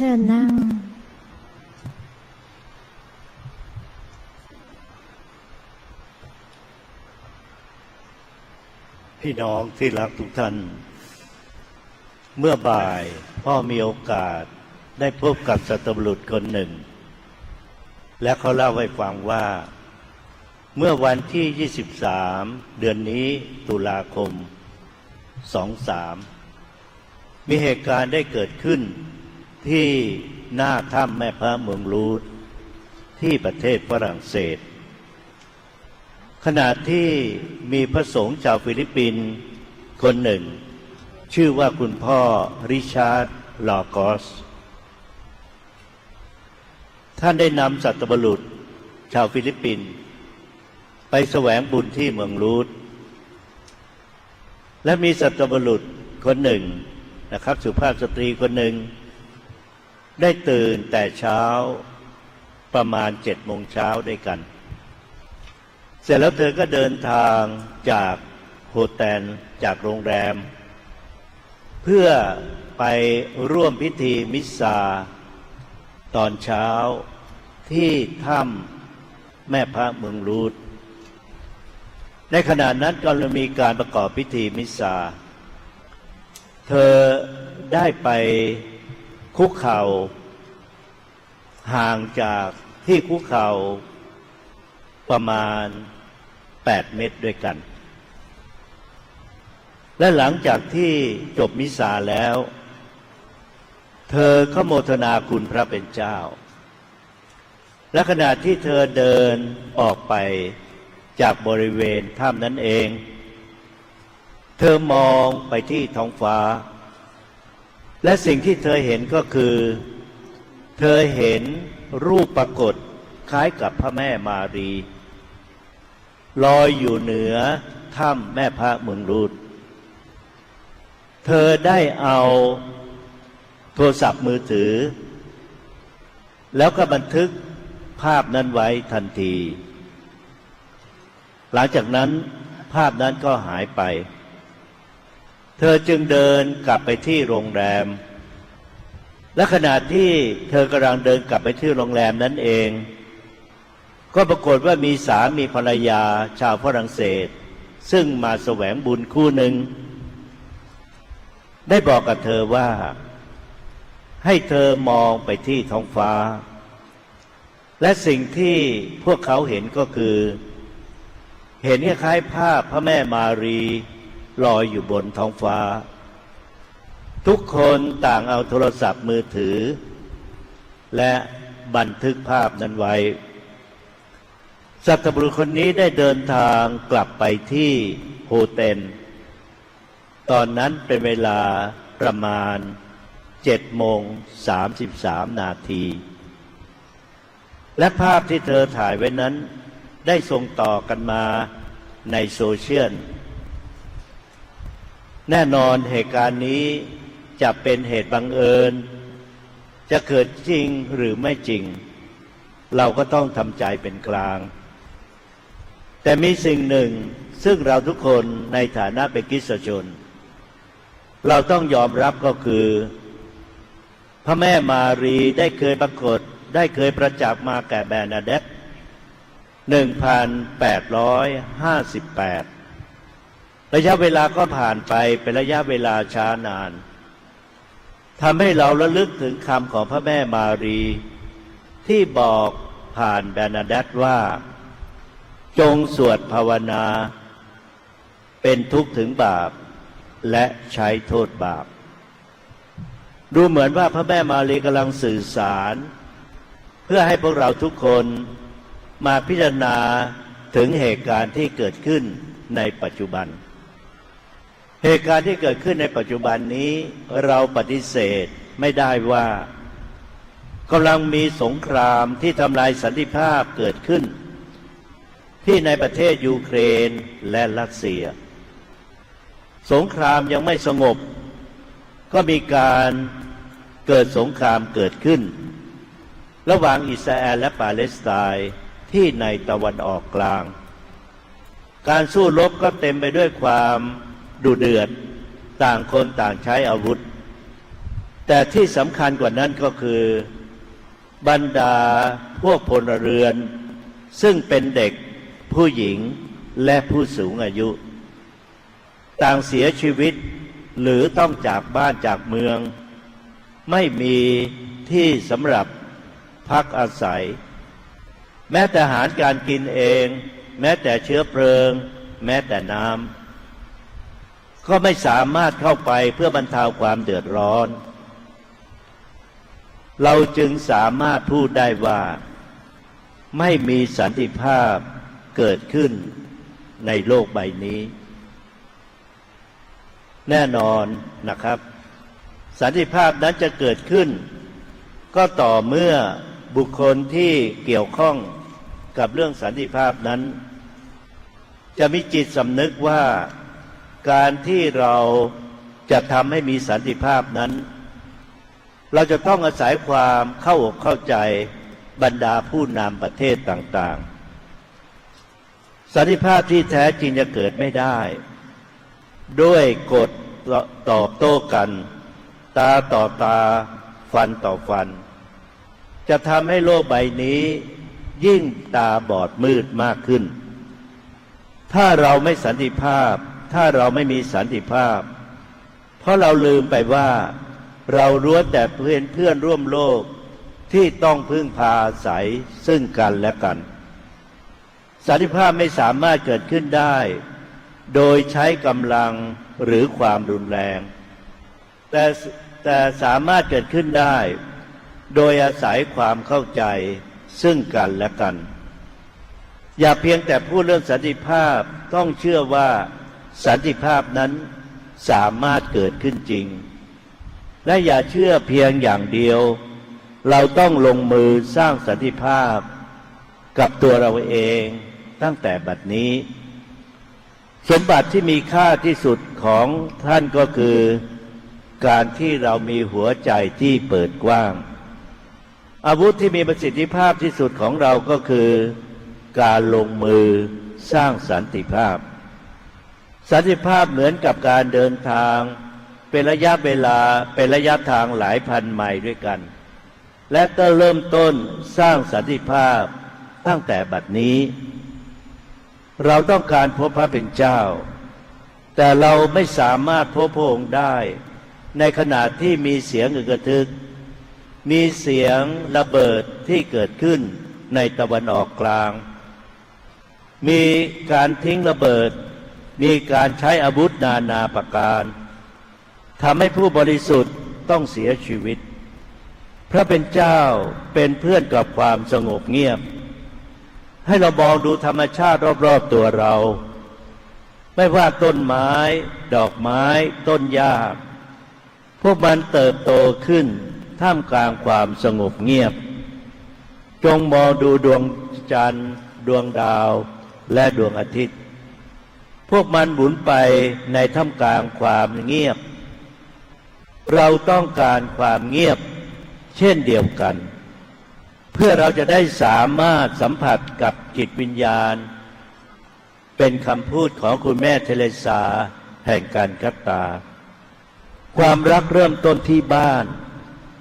ชิญนั่ง พี่น้องที่รักทุกท่าน เมื่อบ่ายพ่อมีโอกาสได้พบกับสัตว์บุรุษคนหนึ่ง และเขาเล่าให้ฟังว่า เมื่อวันที่ 23 เดือนนี้ตุลาคม 23 มีเหตุการณ์ได้เกิดขึ้น ที่หน้าถ้ำแม่พระเมืองลูดที่ประเทศฝรั่งเศส ขณะที่มีพระสงฆ์ชาวฟิลิปปินส์คนหนึ่ง ชื่อว่าคุณพ่อริชาร์ดลอกอส ท่านได้นำสัตว์บรุษชาวฟิลิปปินส์ไปแสวงบุญที่เมืองลูดและมีสัตว์บรุษคนหนึ่งนะครับ สุภาพสตรีคนหนึ่ง ได้ตื่นแต่เช้าประมาณเจ็ดโมงเช้าด้วยกัน เสร็จแล้วเธอก็เดินทางจากโฮเทลจากโรงแรม เพื่อไปร่วมพิธีมิสซา ตอนเช้าที่ถ้ำแม่พระเมืองรูดในขณะนั้นก็ลมีการประกอบพิธีมิสซา เธอได้ไป คุกเข่า ห่างจากที่คุกเข่าประมาณ 8 เมตรด้วยกัน และหลังจากที่จบมิสาแล้ว เธอก็โมทนาคุณพระเป็นเจ้า และขณะที่เธอเดินออกไปจากบริเวณถ้ำนั้นเอง เธอมองไปที่ท้องฟ้า และสิ่งที่เธอเห็นก็คือ เธอเห็นรูปปรากฏคล้ายกับพระแม่มารีลอยอยู่เหนือถ้ำแม่พระเมืองรูด เธอได้เอาโทรศัพท์มือถือ แล้วก็บันทึกภาพนั้นไว้ทันที หลังจากนั้นภาพนั้นก็หายไป เธอจึงเดินกลับไปที่โรงแรม และขณะที่เธอกำลังเดินกลับไปที่โรงแรมนั้นเอง ก็ปรากฏว่ามีสามีภรรยาชาวฝรั่งเศส ซึ่งมาแสวงบุญคู่หนึ่ง ได้บอกกับเธอว่า ให้เธอมองไปที่ท้องฟ้า และสิ่งที่พวกเขาเห็นก็คือ เห็นคล้ายๆภาพพระแม่มารี ลอยอยู่บนท้องฟ้า ทุกคนต่างเอาโทรศัพท์มือถือ และบันทึกภาพนั้นไว้ สัตบุรุษคนนี้ได้เดินทางกลับไปที่โฮเทลตอนนั้นเป็นเวลาประมาณเจ็ดโมงสามสิบสามนาที และภาพที่เธอถ่ายไว้นั้น ได้ส่งต่อกันมาในโซเชียล แน่นอนเหตุการณ์นี้จะเป็นเหตุบังเอิญ จะเกิดจริงหรือไม่จริง เราก็ต้องทำใจเป็นกลาง แต่มีสิ่งหนึ่งซึ่งเราทุกคนในฐานะเป็นคริสชน เราต้องยอมรับก็คือ พระแม่มารีได้เคยปรากฏได้เคยประจักษ์มาแก่แบรนาเดต1858ร ระยะเวลาก็ผ่านไปเป็นระยะเวลาช้านานทำให้เราระลึกถึงคำของพระแม่มารี ที่บอกผ่านแบรนาเดตว่า จงสวดภาวนา เป็นทุกข์ถึงบาป และใช้โทษบาป ดูเหมือนว่าพระแม่มารีกำลังสื่อสาร เพื่อให้พวกเราทุกคนมาพิจารณาถึงเหตุการณ์ที่เกิดขึ้นในปัจจุบัน เหตุการณ์ที่เกิดขึ้นในปัจจุบันนี้เราปฏิเสธไม่ได้ว่ากำลังมีสงครามที่ทำลายสันติภาพเกิดขึ้น ที่ในประเทศยูเครนและรัสเซีย สงครามยังไม่สงบ ก็มีการเกิดสงครามเกิดขึ้น ระหว่างอิสราเอลและปาเลสไตน์ที่ในตะวันออกกลาง การสู้รบก็เต็มไปด้วยความ ดุเดือด ต่างคนต่างใช้อาวุธแแต่ที่สำคัญกว่านั้นก็คือบรรดาพวกพลเรือน ซึ่งเป็นเด็กผู้หญิงและผู้สูงอายุ ต่างเสียชีวิตหรือต้องจากบ้านจากเมือง ไม่มีที่สำหรับพักอาศัย แม้แต่อาหารการกินเอง แม้แต่เชื้อเพลิง แม้แต่น้ำ ก็ไม่สามารถเข้าไปเพื่อบรรเทาความเดือดร้อน เราจึงสามารถพูดได้ว่า ไม่มีสันติภาพเกิดขึ้นในโลกใบนี้ แน่นอนนะครับ สันติภาพนั้นจะเกิดขึ้น ก็ต่อเมื่อบุคคลที่เกี่ยวข้องกับเรื่องสันติภาพนั้น จะมีจิตสำนึกว่า การที่เราจะทำให้มีสันติภาพนั้น เราจะต้องอาศัยความเข้าอกเข้าใจบรรดาผู้นำประเทศต่างๆ สันติภาพที่แท้จริงจะเกิดไม่ได้ ด้วยกฎตอบโต้กัน ตาต่อตาฟันต่อฟัน จะทำให้โลกใบนี้ยิ่งตาบอดมืดมากขึ้น ถ้าเราไม่สันติภาพ ถ้าเราไม่มีสันติภาพ เพราะเราลืมไปว่าเราล้แต่เพื่อนเพื่อนร่วมโลกที่ต้องพึ่งพาอาศัยซึ่งกันและกัน สันติภาพไม่สามารถเกิดขึ้นได้ โดยใช้กำลังหรือความรุนแรง แต่แต่สามารถเกิดขึ้นได้ โดยอาศัยความเข้าใจซึ่งกันและกัน อย่าเพียงแต่พูดเรื่องสันติภาพต้องเชื่อว่า สันติภาพนั้นสามารถเกิดขึ้นจริง และอย่าเชื่อเพียงอย่างเดียว เราต้องลงมือสร้างสันติภาพ กับตัวเราเองตั้งแต่บัดนี้ สมบัติที่มีค่าที่สุดของท่านก็คือ การที่เรามีหัวใจที่เปิดกว้าง อาวุธที่มีประสิทธิภาพที่สุดของเราก็คือ การลงมือสร้างสันติภาพ สันติภาพเหมือนกับการเดินทาง เป็นระยะเวลาเป็นระยะทางหลายพันไมล์ด้วยกัน และก็เริ่มต้นสร้างสันติภาพตั้งแต่บัดนี้ เราต้องการพบพระเป็นเจ้า แต่เราไม่สามารถพบพระองค์ได้ ในขณะที่มีเสียงอึกทึก มีเสียงระเบิดที่เกิดขึ้นในตะวันออกกลาง มีการทิ้งระเบิด มีการใช้อาวุธนานาประการทำให้ผู้บริสุทธิ์ต้องเสียชีวิต พระเป็นเจ้าเป็นเพื่อนกับความสงบเงียบ ให้เรามองดูธรรมชาติรอบๆตัวเรา ไม่ว่าต้นไม้ ดอกไม้ ต้นหญ้าพวกมันเติบโตขึ้น ท่ามกลางความสงบเงียบ จงมองดูดวงจันทร์ ดวงดาว และดวงอาทิตย์ พวกมันหมุนไปในท่ามกลางความเงียบ เราต้องการความเงียบ เช่นเดียวกัน เพื่อเราจะได้สามารถสัมผัสกับจิตวิญญาณ เป็นคำพูดของคุณแม่เทเลสาแห่งการคัตตา ความรักเริ่มต้นที่บ้าน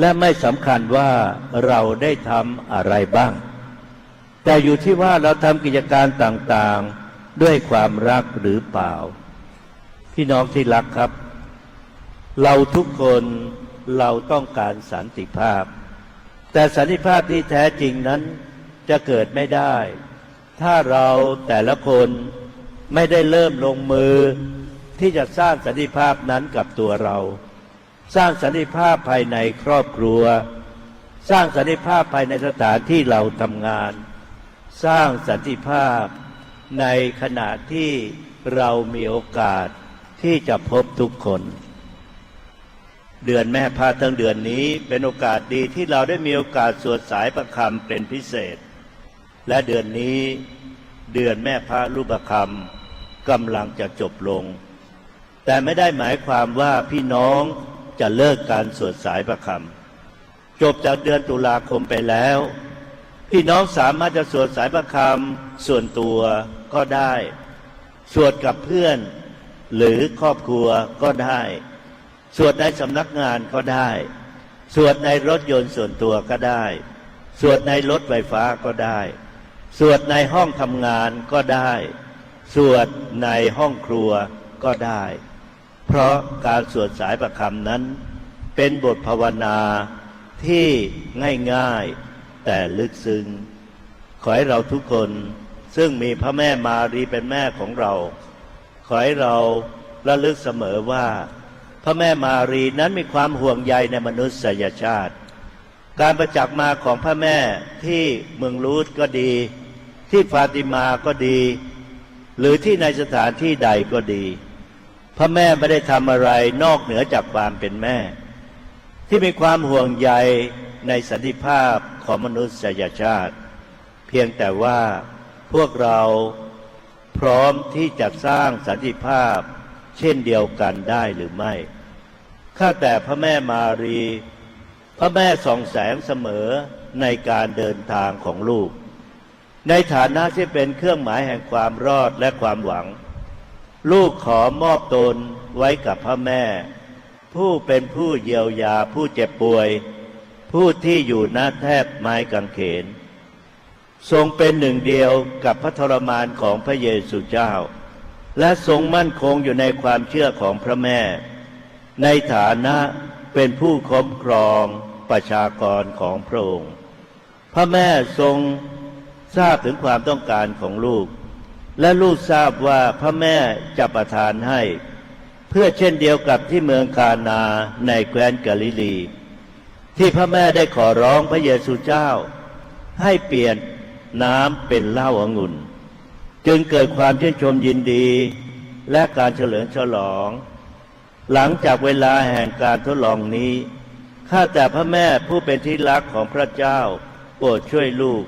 และไม่สำคัญว่าเราได้ทำอะไรบ้าง แต่อยู่ที่ว่าเราทำกิจการต่างๆ ด้วยความรักหรือเปล่า พี่น้องที่รักครับ เราทุกคนเราต้องการสันติภาพ แต่สันติภาพที่แท้จริงนั้นจะเกิดไม่ได้ ถ้าเราแต่ละคนไม่ได้เริ่มลงมือ ที่จะสร้างสันติภาพนั้นกับตัวเรา สร้างสันติภาพภายในครอบครัว สร้างสันติภาพภายในสถานที่เราทำงาน สร้างสันติภาพ ในขณะที่เรามีโอกาสที่จะพบทุกคน เดือนแม่พาทั้งเดือนนี้เป็นโอกาสดีที่เราได้มีโอกาสสวดสายประคำเป็นพิเศษ และเดือนนี้เดือนแม่พระรูปคำกำลังจะจบลง แต่ไม่ได้หมายความว่าพี่น้องจะเลิกการสวดสายประคำจบจากเดือนตุลาคมไปแล้ว พี่น้องสามารถจะสวดสายประคำส่วนตัวก็ได้ สวดกับเพื่อน หรือครอบครัวก็ได้ สวดในสำนักงานก็ได้ สวดในรถยนต์ส่วนตัวก็ได้ สวดในรถไฟฟ้าก็ได้ สวดในห้องทำงานก็ได้ สวดในห้องครัวก็ได้ เพราะการสวดสายประคำนั้น เป็นบทภาวนาที่ง่ายๆ แต่ลึกซึ้งขอให้เราทุกคนซึ่งมีพระแม่มารีเป็นแม่ของเรา ขอให้เราระลึกเสมอว่า พระแม่มารีนั้นมีความห่วงใยในมนุษยชาติ การประจักษ์มาของพระแม่ที่เมืองลูดก็ดี ที่ฟาติมาก็ดี หรือที่ในสถานที่ใดก็ดี พระแม่ไม่ได้ทำอะไรนอกเหนือจากความเป็นแม่ ที่มีความห่วงใยในสันติภาพ ของมนุษยชาติ เพียงแต่ว่าพวกเราพร้อมที่จะสร้างสันติภาพ เช่นเดียวกันได้หรือไม่ ข้าแต่พระแม่มารี พระแม่ส่องแสงเสมอในการเดินทางของลูก ในฐานะที่เป็นเครื่องหมายแห่งความรอดและความหวัง ลูกขอมอบตนไว้กับพระแม่ ผู้เป็นผู้เยียวยาผู้เจ็บป่วย ผู้ที่อยู่หน้าแทบไม้กางเขน ทรงเป็นหนึ่งเดียวกับพระทรมานของพระเยซูเจ้า และทรงมั่นคงอยู่ในความเชื่อของพระแม่ ในฐานะเป็นผู้คุ้มครองประชากรของพระองค์ พระแม่ทรงทราบถึงความต้องการของลูก และลูกทราบว่าพระแม่จะประทานให้ เพื่อเช่นเดียวกับที่เมืองคานาในแคว้นกาลิลี ที่พระแม่ได้ขอร้องพระเยซูเจ้า ให้เปลี่ยนน้ำเป็นเหล้าองุ่น จึงเกิดความชื่นชมยินดีและการเฉลิมฉลอง หลังจากเวลาแห่งการทดลองนี้ข้าแต่พระแม่ผู้เป็นที่รักของพระเจ้า โปรดช่วยลูก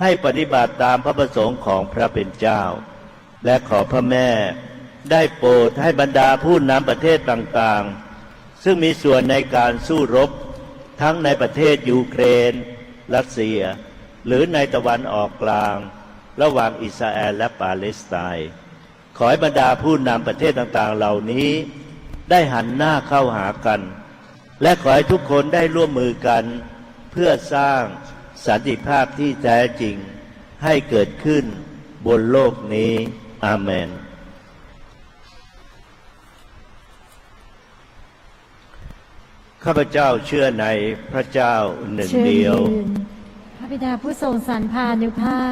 ให้ปฏิบัติตามพระประสงค์ของพระเป็นเจ้า และขอพระแม่ได้โปรดให้บรรดาผู้นำประเทศต่างๆ ซึ่งมีส่วนในการสู้รบ ทั้งในประเทศยูเครน รัสเซีย หรือในตะวันออกกลาง ระหว่างอิสราเอลและปาเลสไตน์ขอให้บรรดาผู้นำประเทศต่างๆ เหล่านี้ ได้หันหน้าเข้าหากัน และขอให้ทุกคนได้ร่วมมือกัน เพื่อสร้างสันติภาพที่แท้จริงให้เกิดขึ้นบนโลกนี้ อาเมน ข้าพเจ้าเชื่อในพระเจ้าหนึ่งเดียว พระบิดาผู้ทรงสรรพานุภาพ